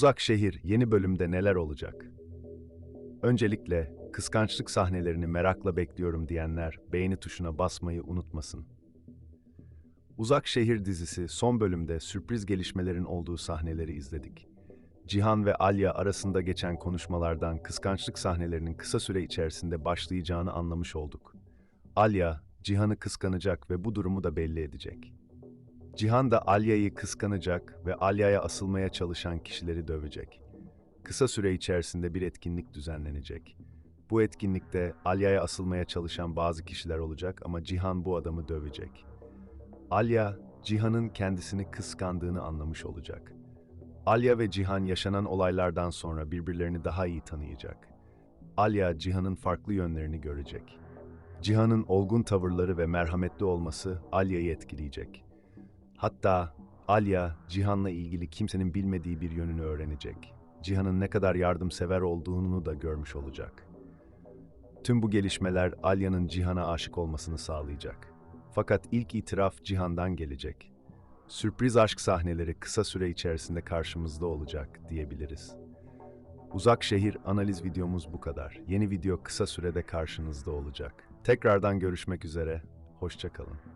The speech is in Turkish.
Uzak Şehir yeni bölümde neler olacak? Öncelikle kıskançlık sahnelerini merakla bekliyorum diyenler beğeni tuşuna basmayı unutmasın. Uzak Şehir dizisi son bölümde sürpriz gelişmelerin olduğu sahneleri izledik. Cihan ve Alya arasında geçen konuşmalardan kıskançlık sahnelerinin kısa süre içerisinde başlayacağını anlamış olduk. Alya, Cihan'ı kıskanacak ve bu durumu da belli edecek. Cihan da Alya'yı kıskanacak ve Alya'ya asılmaya çalışan kişileri dövecek. Kısa süre içerisinde bir etkinlik düzenlenecek. Bu etkinlikte Alya'ya asılmaya çalışan bazı kişiler olacak ama Cihan bu adamı dövecek. Alya, Cihan'ın kendisini kıskandığını anlamış olacak. Alya ve Cihan yaşanan olaylardan sonra birbirlerini daha iyi tanıyacak. Alya, Cihan'ın farklı yönlerini görecek. Cihan'ın olgun tavırları ve merhametli olması Alya'yı etkileyecek. Hatta Alya, Cihan'la ilgili kimsenin bilmediği bir yönünü öğrenecek. Cihan'ın ne kadar yardımsever olduğunu da görmüş olacak. Tüm bu gelişmeler Alya'nın Cihan'a aşık olmasını sağlayacak. Fakat ilk itiraf Cihan'dan gelecek. Sürpriz aşk sahneleri kısa süre içerisinde karşımızda olacak diyebiliriz. Uzak şehir analiz videomuz bu kadar. Yeni video kısa sürede karşınızda olacak. Tekrardan görüşmek üzere. Hoşçakalın.